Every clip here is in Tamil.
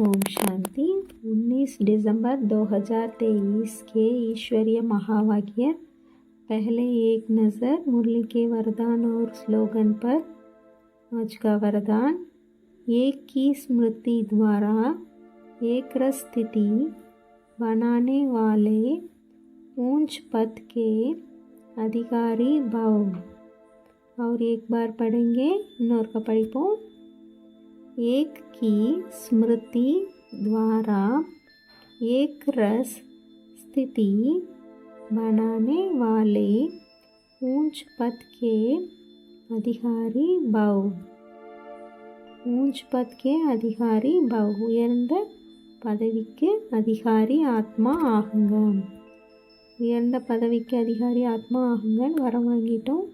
ओम शांति। 19 दिसंबर 2023 के ईश्वरीय महावाक्य, पहले एक नज़र मुरली के वरदान और स्लोगन पर। आज का वरदान, एक की स्मृति द्वारा एक स्थिति बनाने वाले ऊंच पद के अधिकारी भाव और एक बार पढ़ेंगे इन्नोर का पढ़ी एक की स्मृति द्वारा एक रस स्थिति बनाने वाले ऊंच पद के அதிகாரி பவ் ஊஞ்ச் பத்கே அதிகாரி பவ் உயர்ந்த பதவிக்கு அதிகாரி ஆத்மா ஆகுங்க உயர்ந்த பதவிக்கு அதிகாரி ஆத்மா ஆகுங்கன்னு வரம் வாங்கிட்டோம்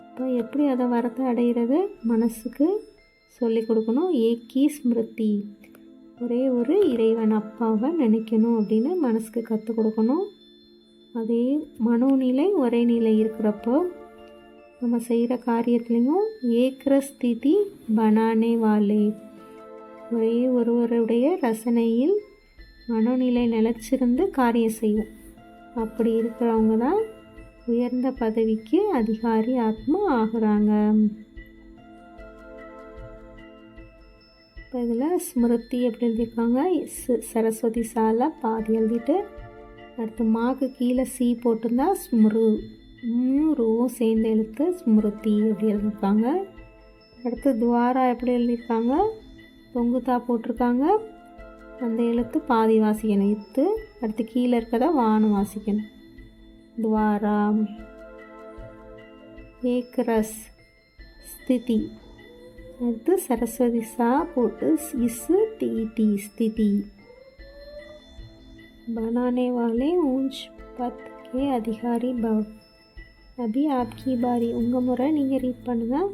இப்போ எப்படி அதை வரத்தை அடைகிறது மனசுக்கு சொல்லி கொடுக்கணும். ஏக்கி ஸ்மிருதி. ஒரே ஒரு இறைவன் அப்பாவை நினைக்கணும் அப்படின்னு மனசுக்கு கற்றுக் கொடுக்கணும். அதே மனோநிலை ஒரே நிலை இருக்கிறப்போ நம்ம செய்கிற காரியத்துலேயும் ஏக்கிற ஸ்திதி பனானே வாலே. ஒரே ஒருவருடைய ரசனையில் மனோநிலை நிலச்சிருந்து காரியம் செய்யும். அப்படி இருக்கிறவங்க தான் உயர்ந்த பதவிக்கு அதிகாரி ஆத்மா ஆகுறாங்க. இப்போ இதில் ஸ்மிருதி எப்படி எழுதியிருக்காங்க. சரஸ்வதி சாலை பாதி எழுதிட்டு அடுத்து மாக்கு கீழே சி போட்டிருந்தா ஸ்மிரு. ரூவும் சேர்ந்த எழுத்து ஸ்மிருதி எப்படி எழுதியிருக்காங்க. அடுத்து துவாரா எப்படி எழுதியிருக்காங்க? தொங்குத்தா போட்டிருக்காங்க. அந்த எழுத்து பாதி வாசிக்கணும். இத்து அடுத்து கீழே இருக்கதா வானம் வாசிக்கணும். துவாரா ஏக்ரஸ் ஸ்திதி. அடுத்து சரஸ்வதி சா போட்டு இசு டி டி ஸ்திதி. பனானே வாலே ஊஞ்ச் பத் கே அதிகாரி பவ். அபி ஆப்கி பாரி உங்கள் முறை நீங்கள் ரீட் பண்ணுங்கள்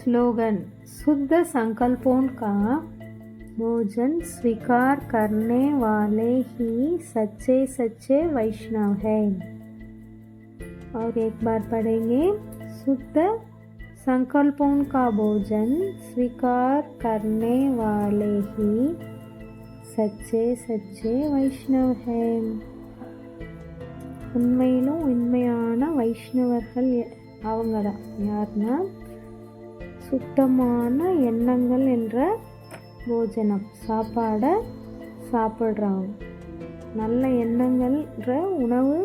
स्लोगन शुद्ध संकल्पों का भोजन स्वीकार करने वाले ही सच्चे सच्चे वैष्णव हैं और एक बार पढ़ेंगे शुद्ध संकल्पों का भोजन स्वीकार करने वाले ही सच्चे सच्चे வைஷ்ணவ் हैं உண்மையிலும் உண்மையான வைஷ்ணவர்கள் அவங்க தான் யாருன்னா சுத்தமான எண்ணங்கள் என்ற போஜனம். சாப்பாடை சாப்பிட்றவங்க நல்ல எண்ணங்கள்ன்ற உணவு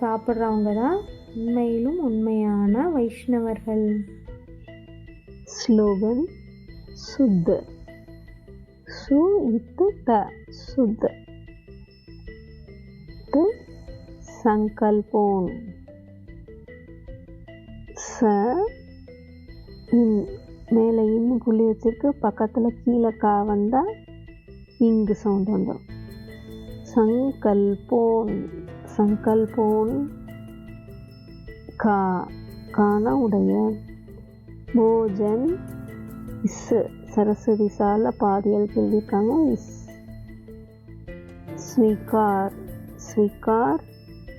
சாப்பிட்றவங்க தான் உண்மையிலும் உண்மையான வைஷ்ணவர்கள். ஸ்லோகன் சுத்த சு இத்து த சுத்த சங்கல்போன். ச மேலே இன்னும் புள்ளி வச்சுருக்கு. பக்கத்தில் கீழே கா வந்தால் இங்கு சவுண்ட் வந்துடும் சங்கல்போன் சங்கல்போன் கா கான உடைய போஜன் இஸ் சரஸ்வதி சால பாதியல் சொல்லியிருக்காங்க இஸ். ஸ்வீகார் ஸ்வீகார்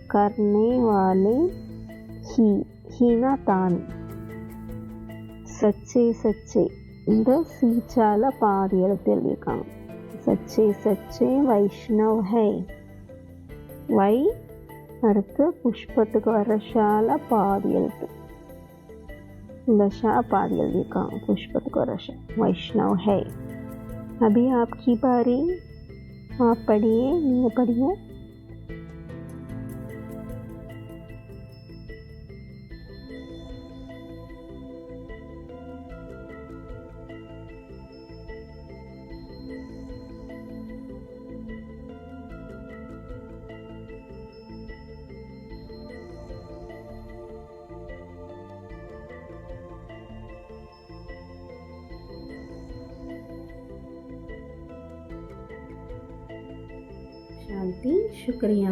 கர்னே வாலே ஹி ஹீனா தான் சச்சே சச்சே இந்த சீச்சால பாதி எழுத்து எழுதியிருக்காங்க சச்சே சச்சே வைஷ்ணவ் ஹை வை அடுத்து புஷ்பத்துக்கு வர ஷால பாதி எழுத்து இந்த ஷா பாதி எழுதியிருக்காங்க புஷ்பத்துக்கு வர ஷா வைஷ்ணவ் ஹை अभी आपकी बारी आप पढ़िए நீங்கள் படிங்க शांति शुक्रिया।